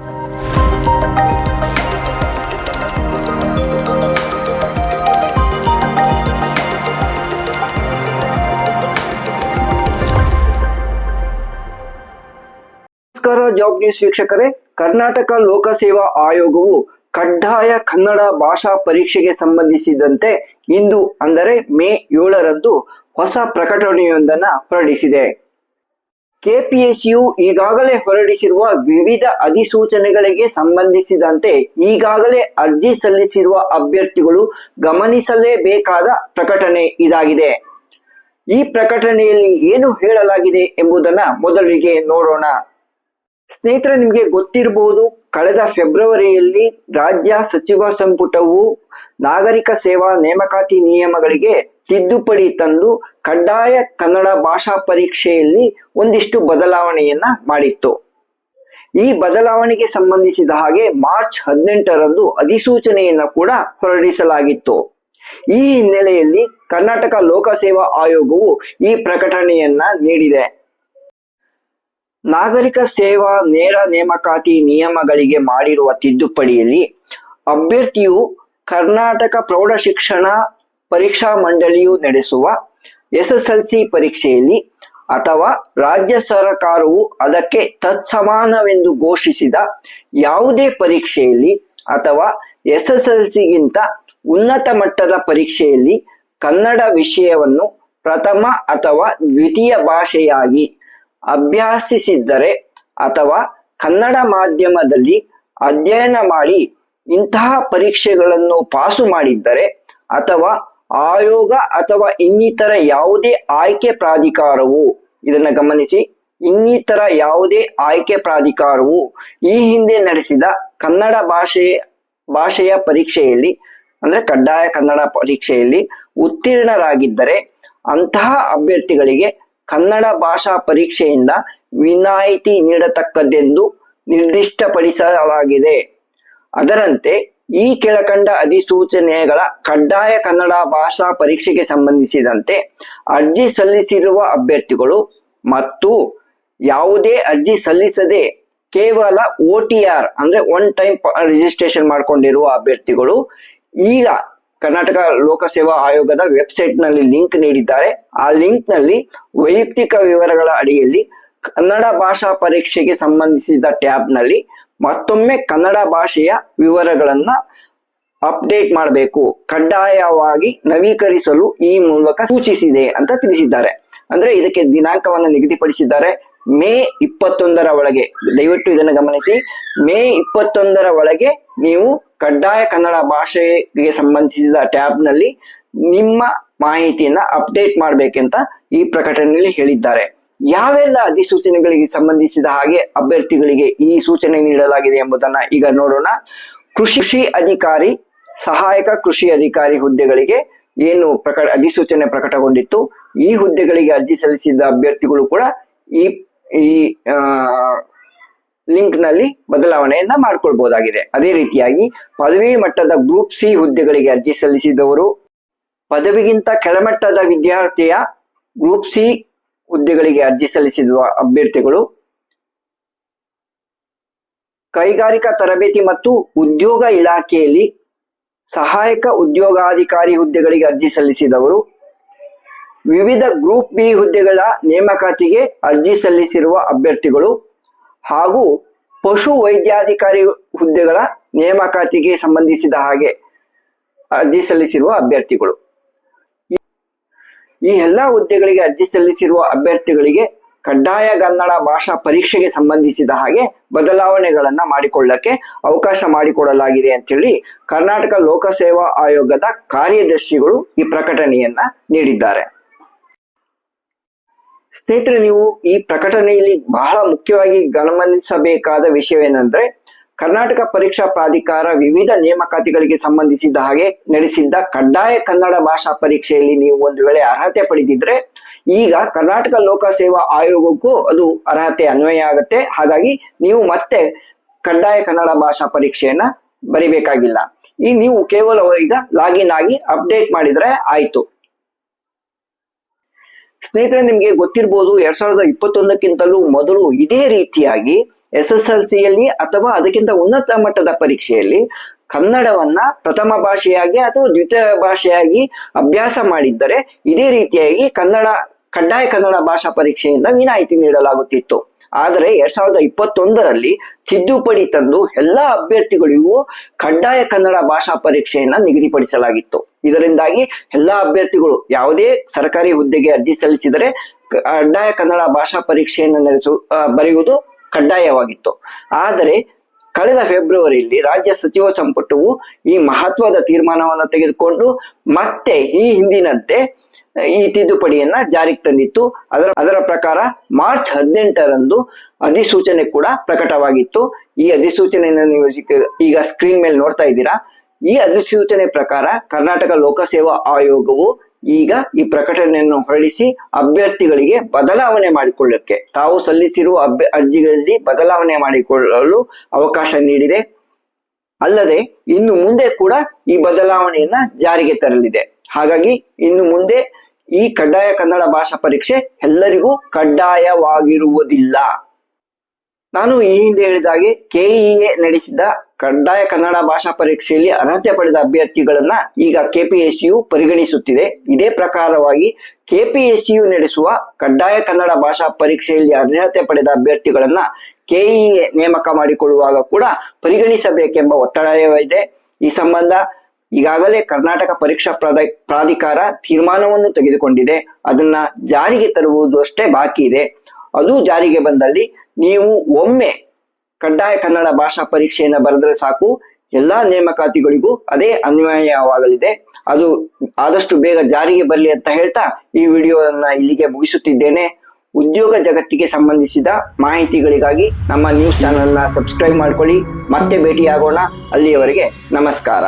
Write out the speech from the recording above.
ನಮಸ್ಕಾರ job news ವೀಕ್ಷಕರೇ. ಕರ್ನಾಟಕ ಲೋಕಸೇವಾ ಆಯೋಗವು ಕಡ್ಡಾಯ ಕನ್ನಡ ಭಾಷಾ ಪರೀಕ್ಷೆಗೆ ಸಂಬಂಧಿಸಿದಂತೆ ಇಂದು ಅಂದರೆ ಮೇ ಏಳರಂದು ಹೊಸ ಪ್ರಕಟಣೆಯೊಂದನ್ನು ಹೊರಡಿಸಿದೆ. ಕೆಪಿಎಸ್ಯು ಈಗಾಗಲೇ ಹೊರಡಿಸಿರುವ ವಿವಿಧ ಅಧಿಸೂಚನೆಗಳಿಗೆ ಸಂಬಂಧಿಸಿದಂತೆ ಈಗಾಗಲೇ ಅರ್ಜಿ ಸಲ್ಲಿಸಿರುವ ಅಭ್ಯರ್ಥಿಗಳು ಗಮನಿಸಲೇಬೇಕಾದ ಪ್ರಕಟಣೆ ಇದಾಗಿದೆ. ಈ ಪ್ರಕಟಣೆಯಲ್ಲಿ ಏನು ಹೇಳಲಾಗಿದೆ ಎಂಬುದನ್ನ ಮೊದಲಿಗೆ ನೋಡೋಣ. ಸ್ನೇಹಿತರೆ, ನಿಮಗೆ ಗೊತ್ತಿರಬಹುದು ಕಳೆದ ಫೆಬ್ರವರಿಯಲ್ಲಿ ರಾಜ್ಯ ಸಚಿವ ಸಂಪುಟವು ನಾಗರಿಕ ಸೇವಾ ನೇಮಕಾತಿ ನಿಯಮಗಳಿಗೆ ತಿದ್ದುಪಡಿ ತಂದು ಕಡ್ಡಾಯ ಕನ್ನಡ ಭಾಷಾ ಪರೀಕ್ಷೆಯಲ್ಲಿ ಒಂದಿಷ್ಟು ಬದಲಾವಣೆಯನ್ನ ಮಾಡಿತ್ತು. ಈ ಬದಲಾವಣೆಗೆ ಸಂಬಂಧಿಸಿದ ಹಾಗೆ ಮಾರ್ಚ್ ಹದಿನೆಂಟರಂದು ಅಧಿಸೂಚನೆಯನ್ನು ಕೂಡ ಹೊರಡಿಸಲಾಗಿತ್ತು. ಈ ಹಿನ್ನೆಲೆಯಲ್ಲಿ ಕರ್ನಾಟಕ ಲೋಕಸೇವಾ ಆಯೋಗವು ಈ ಪ್ರಕಟಣೆಯನ್ನ ನೀಡಿದೆ. ನಾಗರಿಕ ಸೇವಾ ನೇರ ನೇಮಕಾತಿ ನಿಯಮಗಳಿಗೆ ಮಾಡಿರುವ ತಿದ್ದುಪಡಿಯಲ್ಲಿ ಅಭ್ಯರ್ಥಿಯು ಕರ್ನಾಟಕ ಪ್ರೌಢ ಶಿಕ್ಷಣ ಪರೀಕ್ಷಾ ಮಂಡಳಿಯು ನಡೆಸುವ ಎಸ್ಎಸ್ಎಲ್ಸಿ ಪರೀಕ್ಷೆಯಲ್ಲಿ ಅಥವಾ ರಾಜ್ಯ ಸರ್ಕಾರವು ಅದಕ್ಕೆ ತತ್ಸಮಾನವೆಂದು ಘೋಷಿಸಿದ ಯಾವುದೇ ಪರೀಕ್ಷೆಯಲ್ಲಿ ಅಥವಾ ಎಸ್ಎಸ್ಎಲ್ಸಿಗಿಂತ ಉನ್ನತ ಮಟ್ಟದ ಪರೀಕ್ಷೆಯಲ್ಲಿ ಕನ್ನಡ ವಿಷಯವನ್ನು ಪ್ರಥಮ ಅಥವಾ ದ್ವಿತೀಯ ಭಾಷೆಯಾಗಿ ಅಭ್ಯಾಸಿಸಿದ್ದರೆ ಅಥವಾ ಕನ್ನಡ ಮಾಧ್ಯಮದಲ್ಲಿ ಅಧ್ಯಯನ ಮಾಡಿ ಇಂತಹ ಪರೀಕ್ಷೆಗಳನ್ನು ಪಾಸು ಮಾಡಿದ್ದರೆ ಅಥವಾ ಆಯೋಗ ಅಥವಾ ಇನ್ನಿತರ ಯಾವುದೇ ಆಯ್ಕೆ ಪ್ರಾಧಿಕಾರವು, ಇದನ್ನ ಗಮನಿಸಿ, ಇನ್ನಿತರ ಯಾವುದೇ ಆಯ್ಕೆ ಪ್ರಾಧಿಕಾರವು ಈ ಹಿಂದೆ ನಡೆಸಿದ ಕನ್ನಡ ಭಾಷೆ, ಭಾಷೆಯ ಪರೀಕ್ಷೆಯಲ್ಲಿ, ಅಂದ್ರೆ ಕಡ್ಡಾಯ ಕನ್ನಡ ಪರೀಕ್ಷೆಯಲ್ಲಿ ಉತ್ತೀರ್ಣರಾಗಿದ್ದರೆ ಅಂತಹ ಅಭ್ಯರ್ಥಿಗಳಿಗೆ ಕನ್ನಡ ಭಾಷಾ ಪರೀಕ್ಷೆಯಿಂದ ವಿನಾಯಿತಿ ನೀಡತಕ್ಕದ್ದೆಂದು ನಿರ್ದಿಷ್ಟಪಡಿಸಲಾಗಿದೆ. ಅದರಂತೆ ಈ ಕೆಳಕಂಡ ಅಧಿಸೂಚನೆಗಳ ಕಡ್ಡಾಯ ಕನ್ನಡ ಭಾಷಾ ಪರೀಕ್ಷೆಗೆ ಸಂಬಂಧಿಸಿದಂತೆ ಅರ್ಜಿ ಸಲ್ಲಿಸಿರುವ ಅಭ್ಯರ್ಥಿಗಳು ಮತ್ತು ಯಾವುದೇ ಅರ್ಜಿ ಸಲ್ಲಿಸದೆ ಕೇವಲ ಒ ಟಿ ಆರ್ ಅಂದ್ರೆ ಒನ್ ಟೈಮ್ ರಿಜಿಸ್ಟ್ರೇಷನ್ ಮಾಡ್ಕೊಂಡಿರುವ ಅಭ್ಯರ್ಥಿಗಳು ಈಗ ಕರ್ನಾಟಕ ಲೋಕಸೇವಾ ಆಯೋಗದ ವೆಬ್ಸೈಟ್ನಲ್ಲಿ ಲಿಂಕ್ ನೀಡಿದ್ದಾರೆ. ಆ ಲಿಂಕ್ನಲ್ಲಿ ವೈಯಕ್ತಿಕ ವಿವರಗಳ ಅಡಿಯಲ್ಲಿ ಕನ್ನಡ ಭಾಷಾ ಪರೀಕ್ಷೆಗೆ ಸಂಬಂಧಿಸಿದ ಟ್ಯಾಬ್ನಲ್ಲಿ ಮತ್ತೊಮ್ಮೆ ಕನ್ನಡ ಭಾಷೆಯ ವಿವರಗಳನ್ನ ಅಪ್ಡೇಟ್ ಮಾಡಬೇಕು. ಕಡ್ಡಾಯವಾಗಿ ನವೀಕರಿಸಲು ಈ ಮೂಲಕ ಸೂಚಿಸಿದೆ ಅಂತ ತಿಳಿಸಿದ್ದಾರೆ. ಅಂದ್ರೆ ಇದಕ್ಕೆ ದಿನಾಂಕವನ್ನು ನಿಗದಿಪಡಿಸಿದ್ದಾರೆ. ಮೇ ಇಪ್ಪತ್ತೊಂದರ ಒಳಗೆ. ದಯವಿಟ್ಟು ಇದನ್ನು ಗಮನಿಸಿ. ಮೇ ಇಪ್ಪತ್ತೊಂದರ ಒಳಗೆ ನೀವು ಕಡ್ಡಾಯ ಕನ್ನಡ ಭಾಷೆಗೆ ಸಂಬಂಧಿಸಿದ ಟ್ಯಾಬ್ನಲ್ಲಿ ನಿಮ್ಮ ಮಾಹಿತಿಯನ್ನ ಅಪ್ಡೇಟ್ ಮಾಡಬೇಕಂತ ಈ ಪ್ರಕಟಣೆಯಲ್ಲಿ ಹೇಳಿದ್ದಾರೆ. ಯಾವೆಲ್ಲ ಅಧಿಸೂಚನೆಗಳಿಗೆ ಸಂಬಂಧಿಸಿದ ಹಾಗೆ ಅಭ್ಯರ್ಥಿಗಳಿಗೆ ಈ ಸೂಚನೆ ನೀಡಲಾಗಿದೆ ಎಂಬುದನ್ನ ಈಗ ನೋಡೋಣ. ಕೃಷಿ ಅಧಿಕಾರಿ, ಸಹಾಯಕ ಕೃಷಿ ಅಧಿಕಾರಿ ಹುದ್ದೆಗಳಿಗೆ ಏನು ಪ್ರಕಟ ಅಧಿಸೂಚನೆ ಪ್ರಕಟಗೊಂಡಿತ್ತು, ಈ ಹುದ್ದೆಗಳಿಗೆ ಅರ್ಜಿ ಸಲ್ಲಿಸಿದ ಅಭ್ಯರ್ಥಿಗಳು ಕೂಡ ಈ ಈ ಲಿಂಕ್ನಲ್ಲಿ ಬದಲಾವಣೆಯನ್ನ ಮಾಡ್ಕೊಳ್ಬಹುದಾಗಿದೆ ಅದೇ ರೀತಿಯಾಗಿ ಪದವಿ ಮಟ್ಟದ ಗ್ರೂಪ್ ಸಿ ಹುದ್ದೆಗಳಿಗೆ ಅರ್ಜಿ ಸಲ್ಲಿಸಿದವರು, ಪದವಿಗಿಂತ ಕೆಳಮಟ್ಟದ ವಿದ್ಯಾರ್ಥಿಯ ಗ್ರೂಪ್ ಸಿ ಹುದ್ದೆಗಳಿಗೆ ಅರ್ಜಿ ಸಲ್ಲಿಸಿರುವ ಅಭ್ಯರ್ಥಿಗಳು ಕೈಗಾರಿಕಾ ತರಬೇತಿ ಮತ್ತು ಉದ್ಯೋಗ ಇಲಾಖೆಯಲ್ಲಿ ಸಹಾಯಕ ಉದ್ಯೋಗಾಧಿಕಾರಿ ಹುದ್ದೆಗಳಿಗೆ ಅರ್ಜಿ ಸಲ್ಲಿಸಿದವರು, ವಿವಿಧ ಗ್ರೂಪ್ ಬಿ ಹುದ್ದೆಗಳ ನೇಮಕಾತಿಗೆ ಅರ್ಜಿ ಸಲ್ಲಿಸಿರುವ ಅಭ್ಯರ್ಥಿಗಳು ಹಾಗೂ ಪಶು ವೈದ್ಯಾಧಿಕಾರಿ ಹುದ್ದೆಗಳ ನೇಮಕಾತಿಗೆ ಸಂಬಂಧಿಸಿದ ಹಾಗೆ ಅರ್ಜಿ ಸಲ್ಲಿಸಿರುವ ಅಭ್ಯರ್ಥಿಗಳು. ಈ ಎಲ್ಲಾ ಹುದ್ದೆಗಳಿಗೆ ಅರ್ಜಿ ಸಲ್ಲಿಸಿರುವ ಅಭ್ಯರ್ಥಿಗಳಿಗೆ ಕಡ್ಡಾಯ ಕನ್ನಡ ಭಾಷಾ ಪರೀಕ್ಷೆಗೆ ಸಂಬಂಧಿಸಿದ ಹಾಗೆ ಬದಲಾವಣೆಗಳನ್ನ ಮಾಡಿಕೊಳ್ಳಕ್ಕೆ ಅವಕಾಶ ಮಾಡಿಕೊಡಲಾಗಿದೆ ಅಂತ ಹೇಳಿ ಕರ್ನಾಟಕ ಲೋಕಸೇವಾ ಆಯೋಗದ ಕಾರ್ಯದರ್ಶಿಗಳು ಈ ಪ್ರಕಟಣೆಯನ್ನ ನೀಡಿದ್ದಾರೆ. ಸ್ನೇಹಿತರೆ, ನೀವು ಈ ಪ್ರಕಟಣೆಯಲ್ಲಿ ಬಹಳ ಮುಖ್ಯವಾಗಿ ಗಮನಿಸಬೇಕಾದ ವಿಷಯವೇನೆಂದ್ರೆ ಕರ್ನಾಟಕ ಪರೀಕ್ಷಾ ಪ್ರಾಧಿಕಾರ ವಿವಿಧ ನೇಮಕಾತಿಗಳಿಗೆ ಸಂಬಂಧಿಸಿದ ಹಾಗೆ ನಡೆಸಿದ್ದ ಕಡ್ಡಾಯ ಕನ್ನಡ ಭಾಷಾ ಪರೀಕ್ಷೆಯಲ್ಲಿ ನೀವು ಒಂದು ವೇಳೆ ಅರ್ಹತೆ ಪಡೆದಿದ್ರೆ, ಈಗ ಕರ್ನಾಟಕ ಲೋಕಸೇವಾ ಆಯೋಗಕ್ಕೂ ಅದು ಅರ್ಹತೆ ಅನ್ವಯ ಆಗುತ್ತೆ. ಹಾಗಾಗಿ ನೀವು ಮತ್ತೆ ಕಡ್ಡಾಯ ಕನ್ನಡ ಭಾಷಾ ಪರೀಕ್ಷೆಯನ್ನ ಬರಿಬೇಕಾಗಿಲ್ಲ. ಈ ನೀವು ಕೇವಲ ಈಗ ಲಾಗಿನ್ ಆಗಿ ಅಪ್ಡೇಟ್ ಮಾಡಿದ್ರೆ ಆಯ್ತು. ಸ್ನೇಹಿತರೆ, ನಿಮ್ಗೆ ಗೊತ್ತಿರ್ಬೋದು, ಎರಡ್ ಸಾವಿರದ ಇಪ್ಪತ್ತೊಂದಕ್ಕಿಂತಲೂ ಮೊದಲು ಇದೇ ರೀತಿಯಾಗಿ ಎಸ್ ಎಸ್ ಎಲ್ ಸಿಯಲ್ಲಿ ಅಥವಾ ಅದಕ್ಕಿಂತ ಉನ್ನತ ಮಟ್ಟದ ಪರೀಕ್ಷೆಯಲ್ಲಿ ಕನ್ನಡವನ್ನ ಪ್ರಥಮ ಭಾಷೆಯಾಗಿ ಅಥವಾ ದ್ವಿತೀಯ ಭಾಷೆಯಾಗಿ ಅಭ್ಯಾಸ ಮಾಡಿದ್ದರೆ ಇದೇ ರೀತಿಯಾಗಿ ಕನ್ನಡ, ಕಡ್ಡಾಯ ಕನ್ನಡ ಭಾಷಾ ಪರೀಕ್ಷೆಯಿಂದ ವಿನಾಯಿತಿ ನೀಡಲಾಗುತ್ತಿತ್ತು. ಆದರೆ ಎರಡ್ ಸಾವಿರದ ಇಪ್ಪತ್ತೊಂದರಲ್ಲಿ ತಿದ್ದುಪಡಿ ತಂದು ಎಲ್ಲಾ ಅಭ್ಯರ್ಥಿಗಳಿಗೂ ಕಡ್ಡಾಯ ಕನ್ನಡ ಭಾಷಾ ಪರೀಕ್ಷೆಯನ್ನ ನಿಗದಿಪಡಿಸಲಾಗಿತ್ತು. ಇದರಿಂದಾಗಿ ಎಲ್ಲಾ ಅಭ್ಯರ್ಥಿಗಳು ಯಾವುದೇ ಸರ್ಕಾರಿ ಹುದ್ದೆಗೆ ಅರ್ಜಿ ಸಲ್ಲಿಸಿದರೆ ಕಡ್ಡಾಯ ಕನ್ನಡ ಭಾಷಾ ಪರೀಕ್ಷೆಯನ್ನು ನಡೆಸು ಬರೆಯುವುದು ಕಡ್ಡಾಯವಾಗಿತ್ತು. ಆದರೆ ಕಳೆದ ಫೆಬ್ರವರಿಯಲ್ಲಿ ರಾಜ್ಯ ಸಚಿವ ಸಂಪುಟವು ಈ ಮಹತ್ವದ ತೀರ್ಮಾನವನ್ನು ತೆಗೆದುಕೊಂಡು ಮತ್ತೆ ಈ ಹಿಂದಿನಂತೆ ಈ ತಿದ್ದುಪಡಿಯನ್ನ ಜಾರಿಗೆ ತಂದಿತ್ತು. ಅದರ ಅದರ ಪ್ರಕಾರ ಮಾರ್ಚ್ ಹದಿನೆಂಟರಂದು ಅಧಿಸೂಚನೆ ಕೂಡ ಪ್ರಕಟವಾಗಿತ್ತು. ಈ ಅಧಿಸೂಚನೆಯನ್ನು ನೀವು ಈಗ- ಸ್ಕ್ರೀನ್ ಮೇಲೆ ನೋಡ್ತಾ ಇದ್ದೀರಾ. ಈ ಅಧಿಸೂಚನೆ ಪ್ರಕಾರ ಕರ್ನಾಟಕ ಲೋಕಸೇವಾ ಆಯೋಗವು ಈಗ ಈ ಪ್ರಕಟಣೆಯನ್ನು ಹೊರಡಿಸಿ ಅಭ್ಯರ್ಥಿಗಳಿಗೆ ಬದಲಾವಣೆ ಮಾಡಿಕೊಳ್ಳಕ್ಕೆ. ತಾವು ಸಲ್ಲಿಸಿರುವ ಅಭ್ಯ, ಅರ್ಜಿಗಳಲ್ಲಿ ಬದಲಾವಣೆ ಮಾಡಿಕೊಳ್ಳಲು ಅವಕಾಶ ನೀಡಿದೆ. ಅಲ್ಲದೆ ಇನ್ನು ಮುಂದೆ ಕೂಡ ಈ ಬದಲಾವಣೆಯನ್ನ ಜಾರಿಗೆ ತರಲಿದೆ. ಹಾಗಾಗಿ ಇನ್ನು ಮುಂದೆ ಈ ಕಡ್ಡಾಯ ಕನ್ನಡ ಭಾಷಾ ಪರೀಕ್ಷೆ ಎಲ್ಲರಿಗೂ ಕಡ್ಡಾಯವಾಗಿರುವುದಿಲ್ಲ. ನಾನು ಈ ಹಿಂದೆ ಹೇಳಿದಾಗೆ ಕೆಇಎ ನಡೆಸಿದ ಕಡ್ಡಾಯ ಕನ್ನಡ ಭಾಷಾ ಪರೀಕ್ಷೆಯಲ್ಲಿ ಅರ್ಹತೆ ಪಡೆದ ಅಭ್ಯರ್ಥಿಗಳನ್ನ ಈಗ ಕೆಪಿಎಸ್ಸಿಯು ಪರಿಗಣಿಸುತ್ತಿದೆ. ಇದೇ ಪ್ರಕಾರವಾಗಿ ಕೆಪಿಎಸ್ಸಿಯು ನಡೆಸುವ ಕಡ್ಡಾಯ ಕನ್ನಡ ಭಾಷಾ ಪರೀಕ್ಷೆಯಲ್ಲಿ ಅರ್ಹತೆ ಪಡೆದ ಅಭ್ಯರ್ಥಿಗಳನ್ನ ಕೆಇಎ ನೇಮಕ ಮಾಡಿಕೊಳ್ಳುವಾಗ ಕೂಡ ಪರಿಗಣಿಸಬೇಕೆಂಬ ಒತ್ತಡವಿದೆ. ಈ ಸಂಬಂಧ ಈಗಾಗಲೇ ಕರ್ನಾಟಕ ಪರೀಕ್ಷಾ ಪ್ರಾಧ, ಪ್ರಾಧಿಕಾರ ತೀರ್ಮಾನವನ್ನು ತೆಗೆದುಕೊಂಡಿದೆ. ಅದನ್ನ ಜಾರಿಗೆ ತರುವುದು ಅಷ್ಟೇ ಬಾಕಿ ಇದೆ. ಅದು ಜಾರಿಗೆ ಬಂದಲ್ಲಿ ನೀವು ಒಮ್ಮೆ ಕಡ್ಡಾಯ ಕನ್ನಡ ಭಾಷಾ ಪರೀಕ್ಷೆಯನ್ನು ಬರೆದ್ರೆ ಸಾಕು. ಎಲ್ಲಾ ನೇಮಕಾತಿಗಳಿಗೂ ಅದೇ ಅನ್ವಯವಾಗಲಿದೆ. ಅದು ಆದಷ್ಟು ಬೇಗ ಜಾರಿಗೆ ಬರಲಿ ಅಂತ ಹೇಳ್ತಾ ಈ ವಿಡಿಯೋವನ್ನು ಇಲ್ಲಿಗೆ ಮುಗಿಸುತ್ತಿದ್ದೇನೆ. ಉದ್ಯೋಗ ಜಗತ್ತಿಗೆ ಸಂಬಂಧಿಸಿದ ಮಾಹಿತಿಗಳಿಗಾಗಿ ನಮ್ಮ ನ್ಯೂಸ್ ಚಾನೆಲ್ನ ಸಬ್ಸ್ಕ್ರೈಬ್ ಮಾಡ್ಕೊಳ್ಳಿ. ಮತ್ತೆ ಭೇಟಿಯಾಗೋಣ. ಅಲ್ಲಿಯವರೆಗೆ ನಮಸ್ಕಾರ.